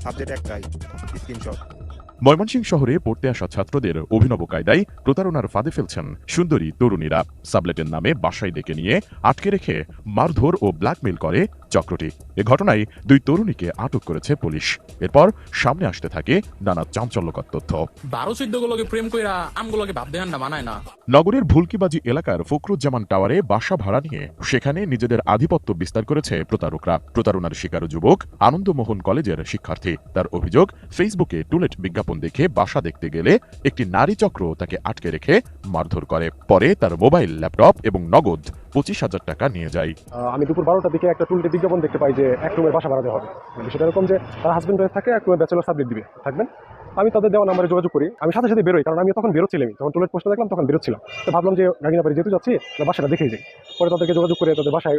Subject Mymensingh শহরে পড়তে আসা ছাত্রদের অভিনব কায়দায় প্রতারণার ফাঁদে ফেলছেন সুন্দরী তরুণীরা। সাবলেটের নামে বাসায় ডেকে নিয়ে আটকে রেখে মারধর ও ব্ল্যাকমেল করে চক্রটি। এ ঘটনায় দুই তরুণীকে আটক করেছে পুলিশ। এরপর সামনে আসতে থাকে নানা চাঞ্চল্যকর তথ্য। বারো চোদ্দ গুলোকে প্রেম কইরা আমগুলোকে ভাব দেহান না বানায় না। নগরের ভুলকিবাজি এলাকার ফখরুজ্জামান টাওয়ারে বাসা ভাড়া নিয়ে সেখানে নিজেদের আধিপত্য বিস্তার করেছে প্রতারকরা। প্রতারণার শিকার যুবক আনন্দমোহন কলেজের শিক্ষার্থী। তার অভিযোগ ফেসবুকে টুলেট বিজ্ঞাপন দেখে বাসা দেখতে গেলে একটি নারী চক্র তাকে আটকে রেখে মারধর করে। পরে তার মোবাইল ল্যাপটপ এবং নগদ পঁচিশ হাজার টাকা নিয়ে যাই। আমি দুপুর বারোটার দিকে একটা টুলটে বিজ্ঞাপন দেখতে পাই যে এক রুমের বাসা ভাড়া দেওয়া হবে। সেটা এরকম যে তার হাজবেন্ড হয়ে থাকে, এক রুমের ব্যাচেলার সাবজেক্ট দিবে। থাকবেন? আমি তাদের দেওয়া নাম্বারে যোগাযোগ করি। আমি সাথে সাথে বেরোই, কারণ আমি তখন বেরোচ্ছিলাম তখন টুলেট পোস্টে দেখলাম, তখন বেরোচ্ছিলাম। তো ভাবলাম যে গাড়ি বাড়ি যেহেতু যাচ্ছি বাসাটা দেখেই যাই। পরে তাদেরকে যোগাযোগ করে তাদের বাসায়